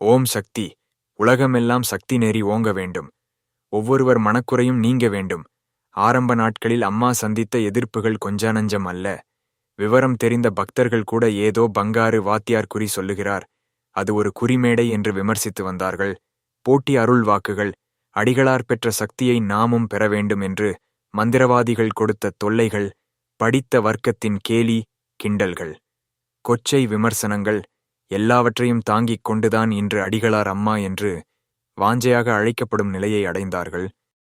ஓம் சக்தி. உலகமெல்லாம் சக்தி நெறி ஓங்க வேண்டும். ஒவ்வொருவர் மனக்குறையும் நீங்க வேண்டும். ஆரம்ப நாட்களில் அம்மா சந்தித்த எதிர்ப்புகள் கொஞ்ச நஞ்சம் அல்ல. விவரம் தெரிந்த பக்தர்கள் கூட ஏதோ பங்காரு வாத்தியார் குறி சொல்லுகிறார். அது ஒரு குறிமேடை என்று விமர்சித்து வந்தார்கள். போட்டி அருள் வாக்குகள். அடிகளார் பெற்ற சக்தியை நாமும் பெற வேண்டும் என்று மந்திரவாதிகள் கொடுத்த தொல்லைகள் படித்த வர்க்கத்தின் கேலி கிண்டல்கள். கொச்சை விமர்சனங்கள். எல்லாவற்றையும் தாங்கிக் கொண்டுதான் இன்று அடிகளார் அம்மா என்று வாஞ்சையாக அழைக்கப்படும் நிலையை அடைந்தார்கள்.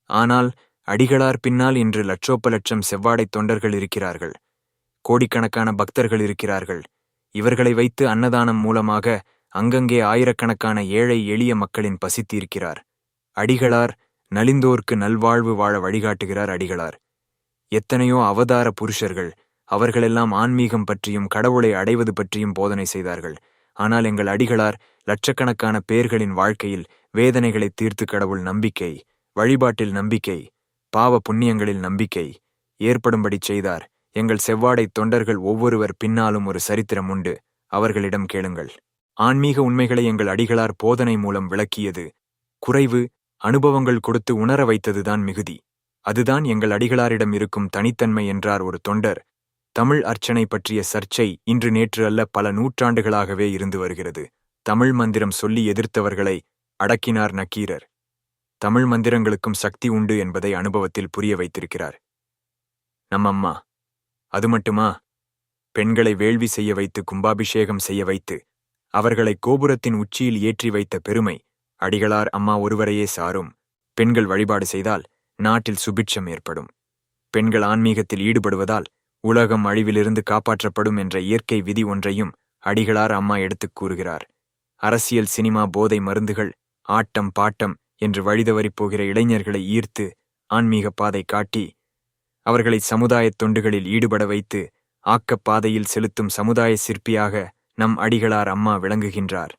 ஆனால் அடிகளார் பின்னால் இன்று லட்சோப்ப லட்சம் செவ்வாடைத் தொண்டர்கள் இருக்கிறார்கள். கோடிக்கணக்கான பக்தர்கள் இருக்கிறார்கள். இவர்களை வைத்து அன்னதானம் மூலமாக அங்கங்கே ஆயிரக்கணக்கான ஏழை எளிய மக்களின் பசித்தீர்க்கிறார். அடிகளார் நலிந்தோர்க்கு நல்வாழ்வு வாழ வழிகாட்டுகிறார் அடிகளார். எத்தனையோ அவதார புருஷர்கள் அவர்களெல்லாம் ஆன்மீகம் பற்றியும் கடவுளை அடைவது பற்றியும் போதனை செய்தார்கள். ஆனால் எங்கள் அடிகளார் லட்சக்கணக்கான பேர்களின் வாழ்க்கையில் வேதனைகளை தீர்த்து கடவுள் நம்பிக்கை வழிபாட்டில் நம்பிக்கை பாவ புண்ணியங்களில் நம்பிக்கை ஏற்படும்படி செய்தார். எங்கள் செவ்வாடை தொண்டர்கள் ஒவ்வொருவர் பின்னாலும் ஒரு சரித்திரம் உண்டு. அவர்களிடம் கேளுங்கள். ஆன்மீக உண்மைகளை எங்கள் அடிகளார் போதனை மூலம் விளக்கியது. குறைவு அனுபவங்கள் கொடுத்து உணர வைத்ததுதான் மிகுதி. அதுதான் எங்கள் அடிகளாரிடம் இருக்கும் தனித்தன்மை என்றார் ஒரு தொண்டர். தமிழ் அர்ச்சனை பற்றிய சர்ச்சை இன்று நேற்று அல்ல பல நூற்றாண்டுகளாகவே இருந்து வருகிறது. தமிழ் மந்திரம் சொல்லி எதிர்த்தவர்களை அடக்கினார் நக்கீரர். தமிழ் மந்திரங்களுக்கும் சக்தி உண்டு என்பதை அனுபவத்தில் புரிய வைத்திருக்கிறார். நம்மம்மா அது மட்டுமா? பெண்களை வேள்வி செய்ய வைத்து கும்பாபிஷேகம் செய்ய வைத்து அவர்களை கோபுரத்தின் உச்சியில் ஏற்றி வைத்த பெருமை அடிகளார் அம்மா ஒருவரையே சாரும். பெண்கள் வழிபாடு செய்தால் நாட்டில் சுபிட்சம் ஏற்படும். பெண்கள் ஆன்மீகத்தில் ஈடுபடுவதால் உலகம் அழிவிலிருந்து காப்பாற்றப்படும் என்ற இயற்கை விதி ஒன்றையும் அடிகளார் அம்மா எடுத்துக் கூறுகிறார். அரசியல் சினிமா போதை மருந்துகள் ஆட்டம் பாட்டம் என்று வழிதவறிப் போகிற இளைஞர்களை ஈர்த்து ஆன்மீக பாதை காட்டி அவர்களை சமுதாயத் தொண்டுகளில் ஈடுபட வைத்து ஆக்கப் பாதையில் செலுத்தும் சமுதாய சிற்பியாக நம் அடிகளார் அம்மா விளங்குகின்றார்.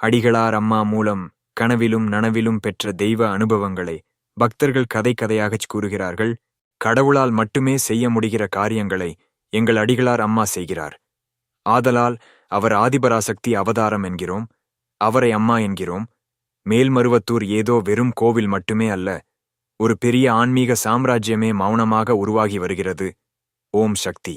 அடிகளார் அம்மா மூலம் கனவிலும் நனவிலும் பெற்ற தெய்வ அனுபவங்களை பக்தர்கள் கதை கதையாகச் கூறுகிறார்கள் கடவுளால் மட்டுமே செய்ய முடிகிற காரியங்களை எங்கள் அடிகளார் அம்மா செய்கிறார். ஆதலால் அவர் ஆதிபராசக்தி அவதாரம் என்கிறோம் அவரை அம்மா என்கிறோம். மேல்மருவத்தூர் ஏதோ வெறும் கோவில் மட்டுமே அல்ல ஒரு பெரிய ஆன்மீக சாம்ராஜ்யமே மௌனமாக உருவாகி வருகிறது. ஓம் சக்தி.